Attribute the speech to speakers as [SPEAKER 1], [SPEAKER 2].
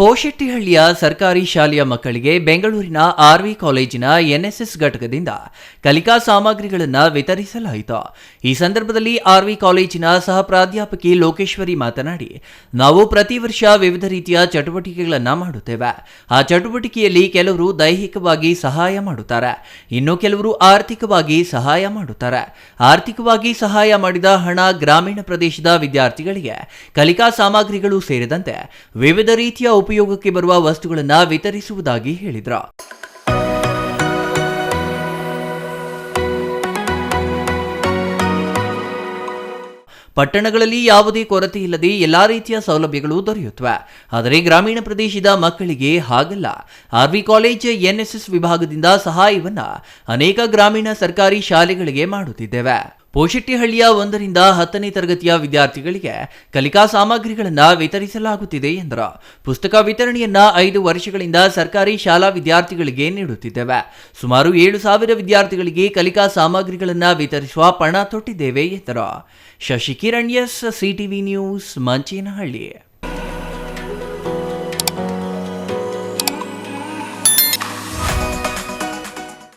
[SPEAKER 1] ಪೋಶೆಟ್ಟಿಹಳ್ಳಿಯ ಸರ್ಕಾರಿ ಶಾಲೆಯ ಮಕ್ಕಳಿಗೆ ಬೆಂಗಳೂರಿನ ಆರ್ವಿ ಕಾಲೇಜಿನ ಎನ್ಎಸ್ಎಸ್ ಘಟಕದಿಂದ ಕಲಿಕಾ ಸಾಮಗ್ರಿಗಳನ್ನು ವಿತರಿಸಲಾಯಿತು. ಈ ಸಂದರ್ಭದಲ್ಲಿ ಆರ್ವಿ ಕಾಲೇಜಿನ ಸಹ ಪ್ರಾಧ್ಯಾಪಕಿ ಲೋಕೇಶ್ವರಿ ಮಾತನಾಡಿ, ನಾವು ಪ್ರತಿ ವರ್ಷ ವಿವಿಧ ರೀತಿಯ ಚಟುವಟಿಕೆಗಳನ್ನು ಮಾಡುತ್ತೇವೆ. ಆ ಚಟುವಟಿಕೆಯಲ್ಲಿ ಕೆಲವರು ದೈಹಿಕವಾಗಿ ಸಹಾಯ ಮಾಡುತ್ತಾರೆ. ಇನ್ನು ಕೆಲವರು ಆರ್ಥಿಕವಾಗಿ ಸಹಾಯ ಮಾಡುತ್ತಾರೆ. ಆರ್ಥಿಕವಾಗಿ ಸಹಾಯ ಮಾಡಿದ ಹಣ ಗ್ರಾಮೀಣ ಪ್ರದೇಶದ ವಿದ್ಯಾರ್ಥಿಗಳಿಗೆ ಕಲಿಕಾ ಸಾಮಗ್ರಿಗಳು ಸೇರಿದಂತೆ ವಿವಿಧ ರೀತಿಯ ಉಪಯೋಗಕ್ಕೆ ಬರುವ ವಸ್ತುಗಳನ್ನು ವಿತರಿಸುವುದಾಗಿ ಹೇಳಿದರು. ಪಟ್ಟಣಗಳಲ್ಲಿ ಯಾವುದೇ ಕೊರತೆ ಇಲ್ಲದೆ ಎಲ್ಲಾ ರೀತಿಯ ಸೌಲಭ್ಯಗಳು ದೊರೆಯುತ್ತವೆ. ಆದರೆ ಗ್ರಾಮೀಣ ಪ್ರದೇಶದ ಮಕ್ಕಳಿಗೆ ಹಾಗಲ್ಲ. ಆರ್ವಿ ಕಾಲೇಜ್ ಎನ್ಎಸ್ಎಸ್ ವಿಭಾಗದಿಂದ ಸಹಾಯವನ್ನು ಅನೇಕ ಗ್ರಾಮೀಣ ಸರ್ಕಾರಿ ಶಾಲೆಗಳಿಗೆ ಮಾಡುತ್ತಿದ್ದೇವೆ. ಪೋಶೆಟ್ಟಿಹಳ್ಳಿಯ ಒಂದರಿಂದ ಹತ್ತನೇ ತರಗತಿಯ ವಿದ್ಯಾರ್ಥಿಗಳಿಗೆ ಕಲಿಕಾ ಸಾಮಗ್ರಿಗಳನ್ನು ವಿತರಿಸಲಾಗುತ್ತಿದೆ ಎಂದರು. ಪುಸ್ತಕ ವಿತರಣೆಯನ್ನ ಐದು ವರ್ಷಗಳಿಂದ ಸರ್ಕಾರಿ ಶಾಲಾ ವಿದ್ಯಾರ್ಥಿಗಳಿಗೆ ನೀಡುತ್ತಿದ್ದೇವೆ. ಸುಮಾರು ಏಳು ಸಾವಿರ ವಿದ್ಯಾರ್ಥಿಗಳಿಗೆ ಕಲಿಕಾ ಸಾಮಗ್ರಿಗಳನ್ನು ವಿತರಿಸುವ ಪಣ ತೊಟ್ಟಿದ್ದೇವೆ ಎಂದರು. Shashikiran S CTV news, Manchenahalli.